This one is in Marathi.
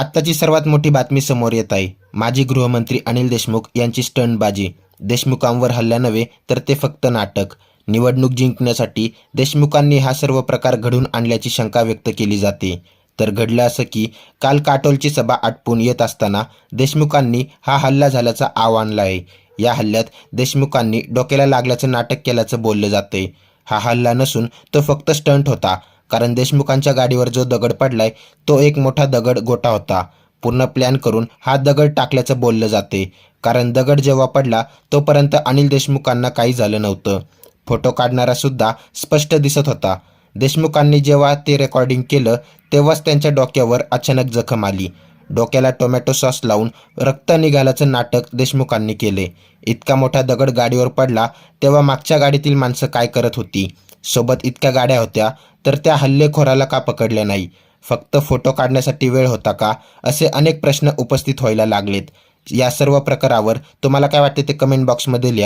आत्ताची सर्वात मोठी बातमी समोर येत आहे. माजी गृहमंत्री अनिल देशमुख यांची स्टंटबाजी. देशमुखांवर हल्ला नव्हे तर ते फक्त नाटक. निवडणूक जिंकण्यासाठी देशमुखांनी हा सर्व प्रकार घडून आणल्याची शंका व्यक्त केली जाते. तर घडलं असं की काल काटोलची सभा आटपून येत असताना देशमुखांनी हा हल्ला झाल्याचा आव आणला आहे. या हल्ल्यात देशमुखांनी डोक्याला लागल्याचं नाटक केल्याचं बोललं जाते हा हल्ला नसून तो फक्त स्टंट होता. कारण देशमुखांच्या गाडीवर जो दगड पडलाय तो एक मोठा दगड गोटा होता. पूर्ण प्लॅन करून हा दगड टाकल्याचं बोललं जाते. कारण दगड जेव्हा पडला तोपर्यंत अनिल देशमुखांना काही झालं नव्हतं. फोटो काढणारा सुद्धा स्पष्ट दिसत होता. देशमुखांनी जेव्हा ते रेकॉर्डिंग केलं तेव्हाच त्यांच्या डोक्यावर अचानक जखम आली. डोक्याला टोमॅटो सॉस लावून रक्त निघाल्याचं नाटक देशमुखांनी केले. इतका मोठा दगड गाडीवर पडला तेव्हा मागच्या गाडीतील माणसं काय करत होती? सोबत इतक्या गाड्या होत्या तर त्या हल्लेखोराला का पकडल्या नाही? फक्त फोटो काढण्यासाठी वेळ होता का? असे अनेक प्रश्न उपस्थित व्हायला लागलेत. या सर्व प्रकारावर तुम्हाला काय वाटते ते कमेंट बॉक्समध्ये लिहा.